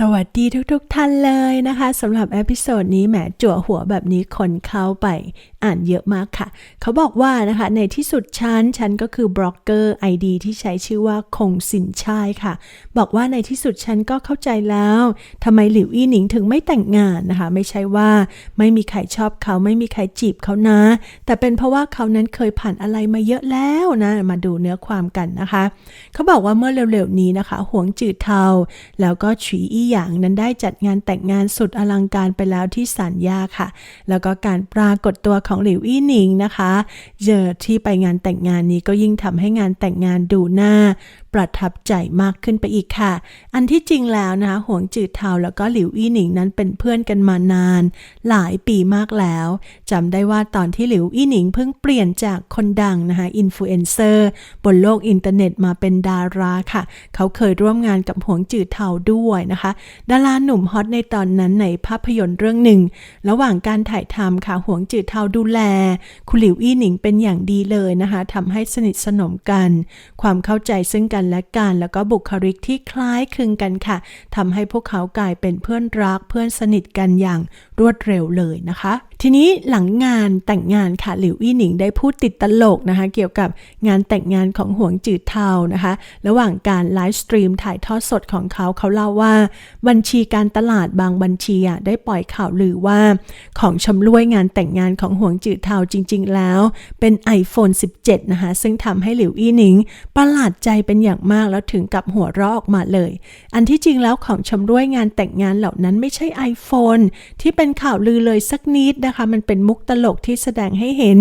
สวัสดีทุกๆทท่านเลยนะคะสำหรับเอพิโซดนี้แหมจั่วหัวแบบนี้คนเข้าไป อ่านเยอะมากค่ะ เขาบอกว่านะคะในที่สุดฉันฉันก็คือบล็อกเกอร์ ID ที่ใช้ชื่อว่าคงสินชายค่ะ บอกว่าในที่สุดฉันก็เข้าใจแล้วทำไมหลิวอี้หนิงถึงไม่แต่งงานนะคะ ไม่ใช่ว่าไม่มีใครชอบเขาไม่มีใครจีบเขานะ แต่เป็นเพราะว่าเขานั้นเคยผ่านอะไรมาเยอะแล้วนะ มาดูเนื้อความกันนะคะ เขาบอกว่าเมื่อเร็วๆนี้นะคะ หวงจืดเทา แล้วก็ฉีอี้หยางนั้นได้จัดงานแต่งงานสุดอลังการไปแล้วที่สันยาค่ะ แล้วก็การปรากฏตัวของหลิวอี้หนิงนะคะเจอที่ไปงานแต่งงานนี้ก็ยิ่งทำให้งานแต่งงานดูหน้า ประทับใจมากขึ้นไปอีกค่ะ อันที่จริงแล้วนะคะหวงจืดเทาแล้วก็หลิวอี้หนิงนั้นเป็นเพื่อนกันมานาน หลายปีมากแล้วจำได้ว่าตอนที่หลิวอี้หนิงเพิ่งเปลี่ยนจากคนดังนะคะอินฟลูเอนเซอร์บนโลกอินเทอร์เน็ตมาเป็นดาราค่ะ เขาเคยร่วมงานกับหวงจืดเทาด้วยนะคะ ดาราหนุ่มฮอตในตอนนั้นในภาพยนตร์เรื่องหนึ่ง ระหว่างการถ่ายทำค่ะหวงจืดเทาดูแล คุณหลิวอี้หนิงเป็นอย่างดีเลยนะคะทำให้สนิทสนมกัน ความเข้าใจซึ่งกันและกัน แล้วก็บุคลิกที่คล้ายคลึงกันค่ะทำให้พวกเขากลายเป็นเพื่อนรักเพื่อนสนิทกันอย่างรวดเร็วเลยนะคะทีนี้หลังงานแต่งงานค่ะหลิวอี้หนิงได้พูดติดตลกนะคะ เกี่ยวกับงานแต่งงานของหวงจืดเทานะคะ ระหว่างการไลฟ์สตรีมถ่ายทอดสดของเขาเขาเล่าว่า บัญชีการตลาดบางบัญชีอะได้ปล่อยข่าวลือว่า ของชำร่วยงานแต่งงานของหวงจืดเทาจริง ๆ แล้ว เป็น iPhone 17 นะคะ ซึ่งทำให้หลิวอี้หนิงประหลาดใจเป็นอย่างมากแล้วถึงกับหัวเราะออกมาเลย อันที่จริงแล้วของชำร่วยงานแต่งงานเหล่านั้นไม่ใช่ iPhone ที่เป็นข่าวลือเลยสักนิดนะคะ มันเป็นมุกตลกที่แสดงให้เห็น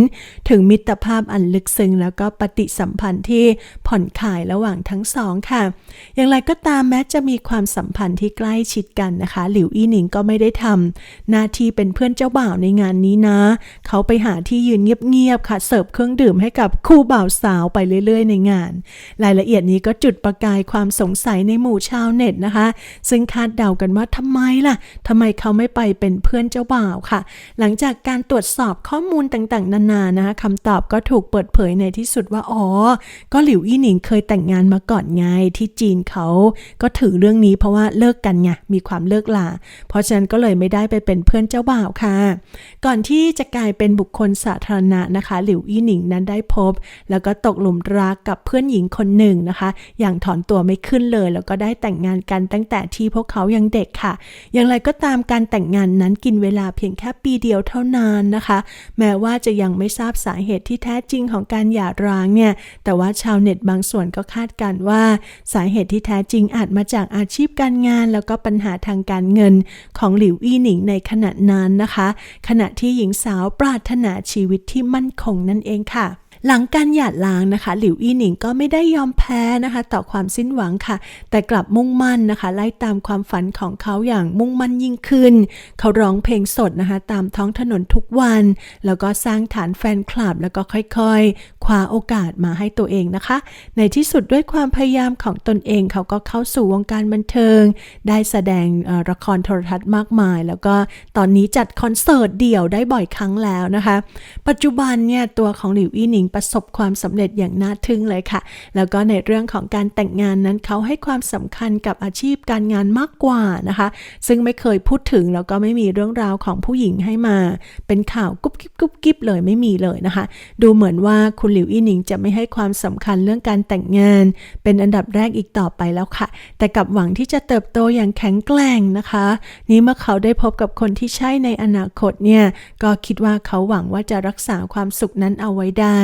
ถึงมิตรภาพอันลึกซึ้งแล้วก็ปฏิสัมพันธ์ที่ผ่อนคลายระหว่างทั้งสองค่ะ อย่างไรก็ตามแม้จะมีความสัมพันธ์ที่ใกล้ชิดกันนะคะ หลิวอี้หนิงก็ไม่ได้ทำหน้าที่เป็นเพื่อนเจ้าบ่าวในงานนี้นะ เขาไปหาที่ยืนเงียบๆค่ะเสิร์ฟเครื่องดื่มให้กับคู่บ่าวสาวไปเรื่อย ๆ ในงาน รายละเอียดนี้ก็จุดประกายความสงสัยในหมู่ชาวเน็ตนะคะ ซึ่งคาดเดากันว่าทำไมล่ะทำไมเขาไม่ไปเป็นเพื่อนเจ้าบ่าวค่ะ หลังจากการตรวจสอบข้อมูลต่างๆ นานานะคะคำตอบก็ถูกเปิดเผยในที่สุดว่า อ๋อ ก็หลิวอี้หนิงเคยแต่งงานมาก่อนไงที่จีนเขาก็ถือเรื่องนี้เพราะว่าเลิกกันไงมีความเลิกลา เพราะฉะนั้นก็เลยไม่ได้ไปเป็นเพื่อนเจ้าบ่าวค่ะ ก่อนที่จะกลายเป็นบุคคลสาธารณะนะคะ หลิวอี้หนิงนั้นได้พบ แล้วก็ตกหลุมรักกับเพื่อนหญิงคนหนึ่งนะคะ อย่างถอนตัวไม่ขึ้นเลย แล้วก็ได้แต่งงานกันตั้งแต่ที่พวกเขายังเด็กค่ะ อย่างไรก็ตามการแต่งงานนั้นกินเวลาเพียงแค่ปีเดียวเท่านั้นนะคะ แม้ว่าจะยังไม่ทราบสาเหตุที่แท้จริงของการหย่าร้างเนี่ย แต่ว่าชาวเน็ตบางส่วนก็คาดการว่า สาเหตุที่แท้จริงอาจมาจากอาชีพการงาน แล้วก็ปัญหาทางการเงินของหลิวอี้หนิงในขณะนั้นนะคะ ขณะที่หญิงสาวปรารถนาชีวิตที่มั่นคงนั่นเองค่ะ หลังการหย่าร้างนะคะ หลิวอี้หนิงก็ไม่ได้ยอมแพ้นะคะ ต่อความสิ้นหวังค่ะ แต่กลับมุ่งมั่นนะคะ ไล่ตามความฝันของเขาอย่างมุ่งมั่นยิ่งขึ้น เขาร้องเพลงสดนะคะ ตามท้องถนนทุกวัน แล้วก็สร้างฐานแฟนคลับ แล้วก็ค่อยๆ คว้าโอกาสมาให้ตัวเองนะคะ ในที่สุดด้วยความพยายามของตนเอง เขาก็เข้าสู่วงการบันเทิง ได้แสดงละครโทรทัศน์มากมาย แล้วก็ตอนนี้จัดคอนเสิร์ตเดี่ยวได้บ่อยครั้งแล้วนะคะ ปัจจุบันเนี่ยตัวของหลิวอี้หนิงประสบความสำเร็จอย่างน่าทึ่งเลยค่ะ แล้วก็ในเรื่องของการแต่งงานนั้นเขาให้ความสำคัญกับอาชีพการงานมากกว่านะคะ ซึ่งไม่เคยพูดถึงแล้วก็ไม่มีเรื่องราวของผู้หญิงให้มา เป็นข่าวกุ๊บกิ๊บกุ๊บกิ๊บเลยไม่มีเลยนะคะ ดูเหมือนว่าคุณหลิวอี้หนิงจะไม่ให้ความสำคัญเรื่องการแต่งงาน เป็นอันดับแรกอีกต่อไปแล้วค่ะ แต่กับหวังที่จะเติบโตอย่างแข็งแกร่งนะคะ นี้เมื่อเขาได้พบกับคนที่ใช่ในอนาคตเนี่ยก็คิดว่าเขาหวังว่าจะรักษาความสุขนั้นเอาไว้ได้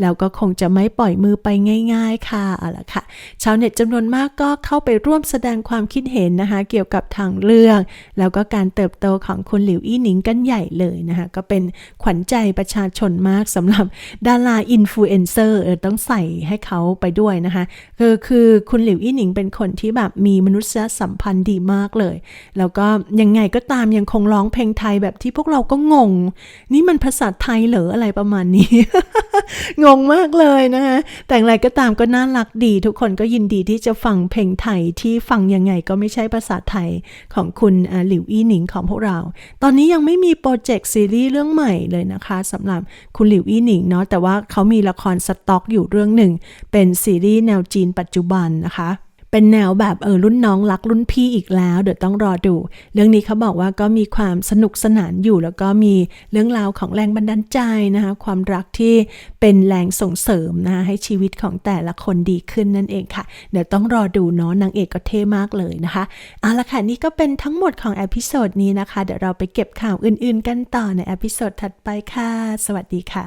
แล้วก็คงจะไม่ปล่อยมือไปง่าย ๆ ค่ะเอาละค่ะ ชาวเน็ตจำนวนมากก็เข้าไปร่วมแสดงความคิดเห็นนะคะ เกี่ยวกับทางเลือกแล้วก็การเติบโตของคุณหลิวอี้หนิงกันใหญ่เลยนะคะ ก็เป็นขวัญใจประชาชนมากสำหรับดาราอินฟลูเอนเซอร์ต้องใส่ให้เขาไปด้วยนะคะคือคือคุณหลิวอี้หนิงเป็นคนที่แบบมีมนุษยสัมพันธ์ดีมากเลย แล้วก็ยังไงก็ตามยังคงร้องเพลงไทยแบบที่พวกเราก็งง นี่มันภาษาไทยเหรออะไรประมาณนี้งงมากเลยนะคะแต่อะไรก็ตามก็น่ารักดี ทุกคนก็ยินดีที่จะฟังเพลงไทยที่ฟังยังไงก็ไม่ใช่ภาษาไทยของคุณอาหลิวอี้หนิงของพวกเรา ตอนนี้ยังไม่มีโปรเจกต์ซีรีส์เรื่องใหม่เลยนะคะสำหรับคุณหลิวอี้หนิงเนาะแต่ว่าเขามีละครสต็อกอยู่เรื่องหนึ่ง เป็นซีรีส์แนวจีนปัจจุบันนะคะ เป็นแนวแบบเออรุ่นน้องรักรุ่นพี่อีกแล้ว เดี๋ยวต้องรอดู เรื่องนี้เขาบอกว่าก็มีความสนุกสนานอยู่ แล้วก็มีเรื่องราวของแรงบันดาลใจนะคะ ความรักที่เป็นแรงส่งเสริมนะคะให้ชีวิตของแต่ละคนดีขึ้นนั่นเองค่ะ เดี๋ยวต้องรอดูเนาะนางเอกก็เท่มากเลยนะคะเอาละค่ะนี่ก็เป็นทั้งหมดของเอพิโซดนี้นะคะ เดี๋ยวเราไปเก็บข่าวอื่นๆ กันต่อในเอพิโซดถัดไปค่ะ สวัสดีค่ะ